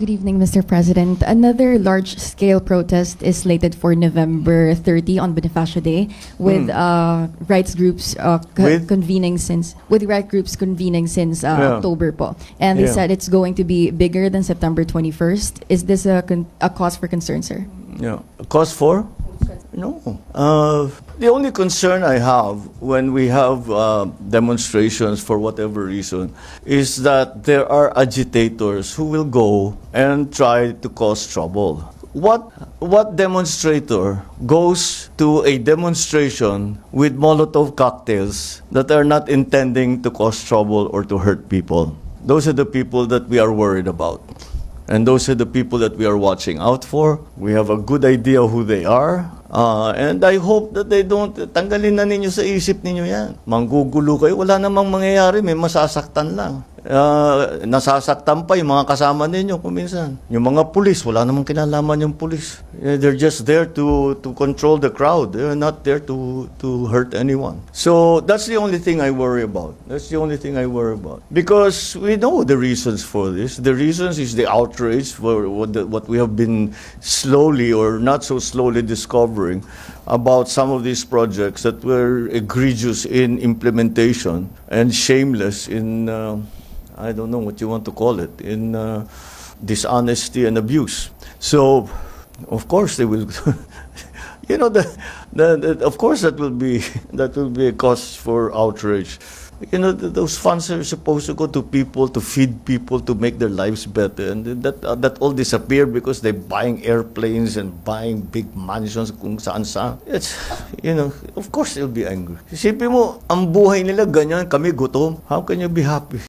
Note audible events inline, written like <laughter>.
Good evening, Mr. President. Another large-scale protest is slated for November 30 on Bonifacio Day, with uh, rights groups uh, co-. With? convening since with right groups convening since uh, Yeah. October po, and they Yeah. said it's going to be bigger than September 21st. Is this a con- a cause for concern, sir? Yeah. Cause for? No. Uh, the only concern I have when we have uh, demonstrations for whatever reason is that there are agitators who will go and try to cause trouble. What what demonstrator goes to a demonstration with Molotov cocktails that are not intending to cause trouble or to hurt people? Those are the people that we are worried about. And those are the people that we are watching out for. We have a good idea who they are. Uh, and I hope that they don't, tanggalin na ninyo sa isip ninyo yan. Manggugulo kayo, wala namang mangyayari, may masasaktan lang. Uh, nasasaktan pa yung mga kasama ninyo kuminsan. Yung mga pulis, wala namang kinalaman yung pulis. Eh, They're just there to, to control the crowd. They're not there to, to hurt anyone. So that's the only thing I worry about. That's the only thing I worry about. Because we know the reasons for this. The reasons is the outrage for what, the, what we have been slowly or not so slowly discovering about some of these projects that were egregious in implementation and shameless in, uh, I don't know what you want to call it, in uh, dishonesty and abuse. So, of course, they will. <laughs> you know, the, the, the, of course, that will be <laughs> that will be a cause for outrage. You know, th- those funds are supposed to go to people to feed people to make their lives better, and that uh, that all disappeared because they're buying airplanes and buying big mansions kung saan saan. It's, you know, of course they'll be angry. Isipin mo, ang buhay nila ganyan, kami gutom. How can you be happy?